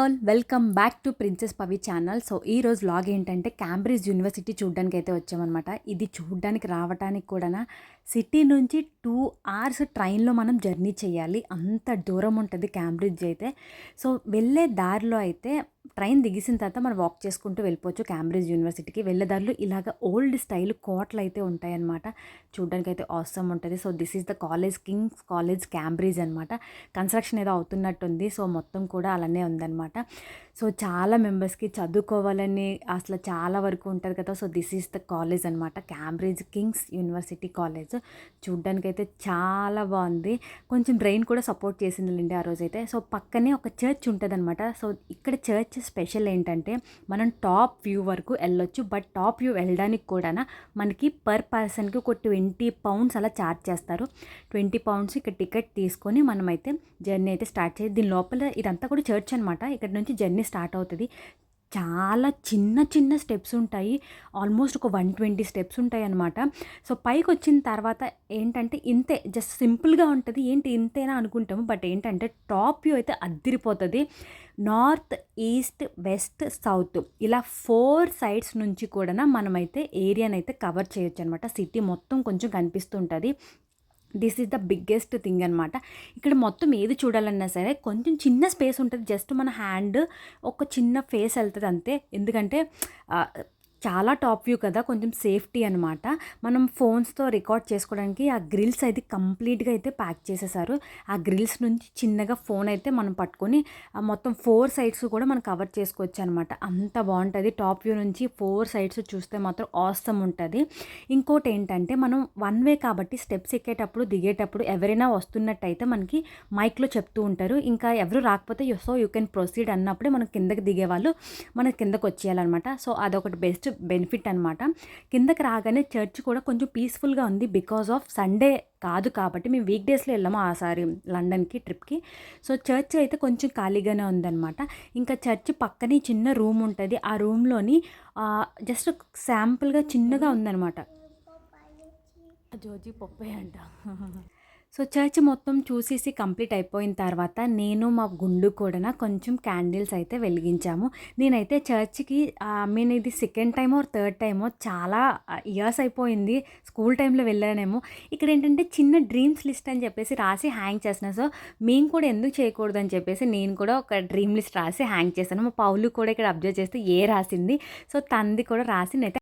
All welcome back to princess Pavi channel. So ఈ రోజు log ఏంటంటే క్యాంబ్రిడ్జ్ యూనివర్సిటీ చూడడానికి అయితే వచ్చామన్నమాట. ఇది చూడడానికి రావడానికి కూడా సిటీ నుంచి టూ అవర్స్ ట్రైన్లో మనం జర్నీ చేయాలి. అంత దూరం ఉంటుంది క్యాంబ్రిడ్జ్ అయితే. సో వెళ్ళే దారిలో అయితే ట్రైన్ దిగిసిన తర్వాత మనం వాక్ చేసుకుంటూ వెళ్ళిపోవచ్చు. క్యాంబ్రిడ్జ్ యూనివర్సిటీకి వెళ్ళేదారులు ఇలాగ ఓల్డ్ స్టైల్ కోట్లు అయితే ఉంటాయన్నమాట. చూడడానికి అయితే అవసరం ఉంటుంది. So this is the college kings college Cambridge అనమాట కన్స్ట్రక్షన్ ఏదో అవుతున్నట్టుంది. సో మొత్తం కూడా అలానే ఉందన్నమాట. సో చాలా మెంబర్స్కి చదువుకోవాలని అసలు చాలా వరకు ఉంటుంది కదా. So this is the college అనమాట క్యాంబ్రిడ్జ్ కింగ్స్ యూనివర్సిటీ కాలేజ్ చూడ్డానికి అయితే చాలా బాగుంది. కొంచెం బ్రెయిన్ కూడా సపోర్ట్ చేసింది ఆ రోజైతే. సో పక్కనే ఒక చర్చ్ ఉంటుంది అనమాట సో ఇక్కడ చర్చ్ స్పెషల్ ఏంటంటే మనం టాప్ వ్యూ వరకు వెళ్ళొచ్చు బట్ టాప్ వ్యూ వెళ్ళడానికి కూడా మనకి పర్ పర్సన్కి ఒక ట్వంటీ పౌండ్స్ అలా ఛార్జ్ చేస్తారు. ట్వంటీ పౌండ్స్ ఇక్కడ టికెట్ తీసుకొని మనమైతే జర్నీ అయితే స్టార్ట్ చేయాలి. దీని లోపల ఇదంతా కూడా చర్చ్ అనమాట ఇక్కడ నుంచి జర్నీ స్టార్ట్ అవుతుంది. చాలా చిన్న చిన్న స్టెప్స్ ఉంటాయి. ఆల్మోస్ట్ ఒక వన్ ట్వంటీ స్టెప్స్ ఉంటాయి అనమాట సో పైకి వచ్చిన తర్వాత ఏంటంటే ఇంతే జస్ట్ సింపుల్గా ఉంటుంది. ఏంటి ఇంతేనా అనుకుంటాము. బట్ ఏంటంటే టాప్ వ్యూ అయితే అద్దిరిపోతుంది. నార్త్ ఈస్ట్ వెస్ట్ సౌత్ ఇలా ఫోర్ సైడ్స్ నుంచి కూడా మనమైతే ఏరియానైతే అయితే కవర్ చేయొచ్చు అనమాట సిటీ మొత్తం కొంచెం కనిపిస్తుంటుంది. This is the biggest thing అనమాట ఇక్కడ మొత్తం ఏది చూడాలన్నా సరే కొంచెం చిన్న స్పేస్ ఉంటుంది. జస్ట్ మన హ్యాండ్ ఒక చిన్న ఫేస్ వెళ్తుంది అంతే ఎందుకంటే చాలా టాప్ వ్యూ కదా కొంచెం సేఫ్టీ అనమాట మనం ఫోన్స్తో రికార్డ్ చేసుకోవడానికి ఆ గ్రిల్స్ అయితే కంప్లీట్గా అయితే ప్యాక్ చేసేసారు. ఆ గ్రిల్స్ నుంచి చిన్నగా ఫోన్ అయితే మనం పట్టుకొని మొత్తం ఫోర్ సైడ్స్ కూడా మనం కవర్ చేసుకోవచ్చు అనమాట అంత బాగుంటుంది. టాప్ వ్యూ నుంచి ఫోర్ సైడ్స్ చూస్తే మాత్రం ఆస్తమ్ ఉంటుంది. ఇంకోటి ఏంటంటే మనం వన్ వే కాబట్టి స్టెప్స్ ఎక్కేటప్పుడు దిగేటప్పుడు ఎవరైనా వస్తున్నట్టయితే మనకి మైక్లో చెప్తూ ఉంటారు. ఇంకా ఎవరు రాకపోతే సో యూ కెన్ ప్రొసీడ్ అన్నప్పుడే మనం కిందకి దిగేవాళ్ళు మన కిందకి వచ్చేయాలన్నమాట. సో అదొకటి బెస్ట్. బెనిఫిట్ అనమాట కిందకి రాగానే చర్చ్ కూడా కొంచెం పీస్ఫుల్గా ఉంది బికాస్ ఆఫ్ సండే కాదు కాబట్టి మేము వీక్ డేస్లో వెళ్ళాము ఆసారి లండన్కి ట్రిప్కి. సో చర్చ్ అయితే కొంచెం ఖాళీగానే ఉందన్నమాట. ఇంకా చర్చ్ పక్కనే చిన్న రూమ్ ఉంటుంది. ఆ రూమ్లోని జస్ట్ శాంపుల్గా చిన్నగా ఉందన్నమాట. జోజీ పప్పే అంట. సో చర్చ్ మొత్తం చూసేసి కంప్లీట్ అయిపోయిన తర్వాత నేను మా గుండు కూడా కొంచెం క్యాండిల్స్ అయితే వెలిగించాము. నేనైతే చర్చ్కి మీన్ ఇది సెకండ్ టైం ఆర్ థర్డ్ టైమో చాలా ఇయర్స్ అయిపోయింది స్కూల్ టైంలో వెళ్ళానేమో. ఇక్కడ ఏంటంటే చిన్న డ్రీమ్స్ లిస్ట్ అని చెప్పేసి రాసి హ్యాంగ్ చేసిన సో మేము కూడా ఎందుకు చేయకూడదు అని చెప్పేసి నేను కూడా ఒక డ్రీమ్ లిస్ట్ రాసి హ్యాంగ్ చేశాను. మా పౌలు కూడా ఇక్కడ అబ్జర్వ్ చేస్తే ఏ రాసింది? సో తంది కూడా రాసి నేనైతే